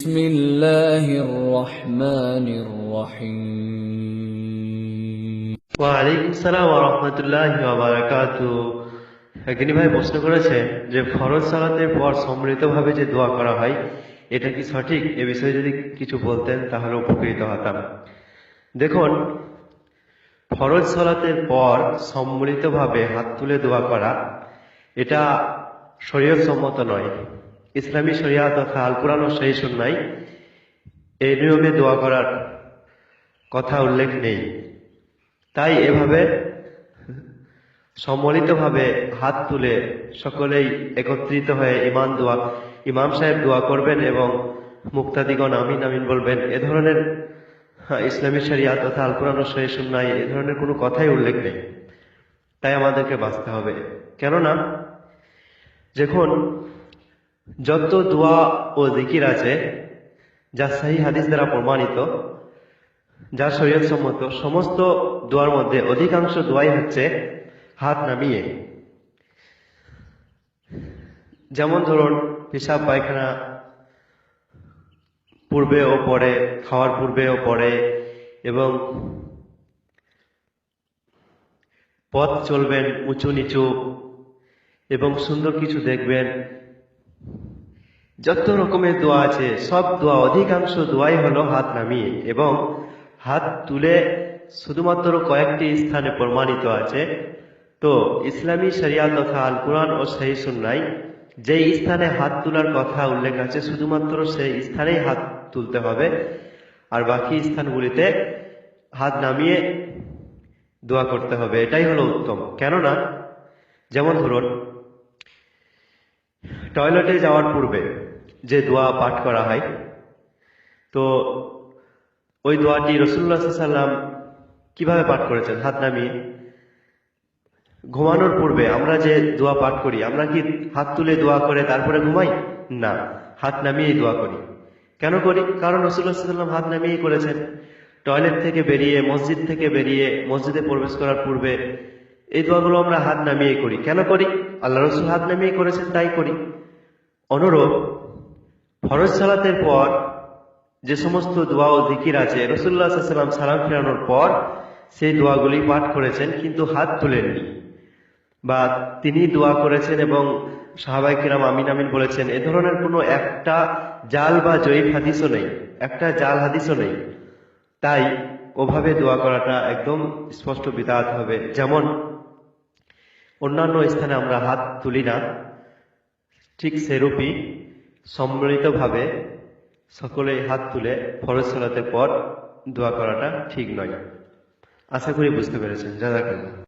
بسم الله الرحمن الرحيم ওয়ালাইকুম সালাম রহমতুল্লাহ বারাকাতু একদিনই ভাই প্রশ্ন করেছেন যে ফরজ সালাতের পর সম্মিলিতভাবে যে দোয়া করা হয় এটা কি সঠিক এ বিষয়ে যদি কিছু বলতেন তাহলে উপকৃত হতাম দেখুন ফরজ সালাতের পর সম্মিলিতভাবে হাত তুলে দোয়া করা এটা শরীয়ত সম্মত নয় ইসলামী শরিয়া তথা আল কোরআন সেই এই নিয়মে দোয়া করার কথা উল্লেখ নেই। তাই এভাবে সম্মিলিতভাবে হাত তুলে সকলেই একত্রিত হয়ে ইমান দোয়া, ইমাম সাহেব দোয়া করবেন এবং মুক্তাদিগণ আমিন আমিন বলবেন। এ ধরনের ইসলামী শরিয়া তথা আল কোরআন সুন্নায় এ ধরনের কোনো কথাই উল্লেখ নেই। তাই আমাদেরকে বাঁচতে হবে। কেননা যখন যত দোয়া ও জিকির আছে, যা সাহি হাদিস দ্বারা প্রমাণিত, যা শরীয়ত সম্মত, সমস্ত দোয়ার মধ্যে অধিকাংশ দোয়াই হচ্ছে হাত নামিয়ে। যেমন ধরুন, পেশাব, পায়খানা পূর্বে ও পরে, খাওয়ার পূর্বে ও পরে, এবং পথ চলবেন উঁচু নিচু, এবং সুন্দর কিছু দেখবেন যত রকমের দোয়া আছে, সব দোয়া, অধিকাংশ দোয়াই হলো হাত নামিয়ে। এবং হাত তুলে শুধুমাত্র কয়েকটি স্থানে প্রমাণিত আছে। তো ইসলামী শরিয়া তথা আল কোরআন ও সেই সুন্নাই, যেই স্থানে হাত তোলার কথা উল্লেখ আছে, শুধুমাত্র সেই স্থানেই হাত তুলতে হবে। আর বাকি স্থানগুলিতে হাত নামিয়ে দোয়া করতে হবে। এটাই হলো উত্তম। কেননা, যেমন ধরুন, টয়লেটে যাওয়ার পূর্বে যে দোয়া পাঠ করা হয়। তো ওই দোয়াটি রসুল্লাহ সাল্লাম কীভাবে পাঠ করেছেন? হাত নামিয়ে। ঘুমানোর পূর্বে আমরা যে দোয়া পাঠ করি, আমরা কি হাত তুলে দোয়া করে তারপরে ঘুমাই? না, হাত নামিয়েই দোয়া করি। কেন করি? কারণ রসুল্লাহ সাল্লাম হাত নামিয়েই করেছেন। টয়লেট থেকে বেরিয়ে, মসজিদ থেকে বেরিয়ে, মসজিদে প্রবেশ করার পূর্বে এই দোয়াগুলো আমরা হাত নামিয়ে করি। কেন করি? আল্লাহ রসুল হাত নামিয়ে করেছেন, তাই করি। অনুরূপ ফরজ সালাতের পর যে সমস্ত দোয়া ও জিকির আছে রসুল্লাহ সাল্লাম সালাম ফেরানোর পর সেই দোয়াগুলি পাঠ করেছেন, কিন্তু হাত তুলেননি। বা তিনি দোয়া করেছেন এবং সাহাবাই কিরাম আমিন আমিন বলেছেন, এ ধরনের কোনো একটা জাল বা জয়ীফ হাদিসও নেই, একটা জাল হাদিসও নেই। তাই ওভাবে দোয়া করাটা একদম স্পষ্ট বিদাত হবে। যেমন অন্যান্য স্থানে আমরা হাত তুলি না, ঠিক সেরূপই সম্মিলিতভাবে সকলেই হাত তুলে ফরজ সালাতের পর দোয়া করাটা ঠিক নয়। আশা করি বুঝতে পেরেছেন। জাজাকাল্লাহ।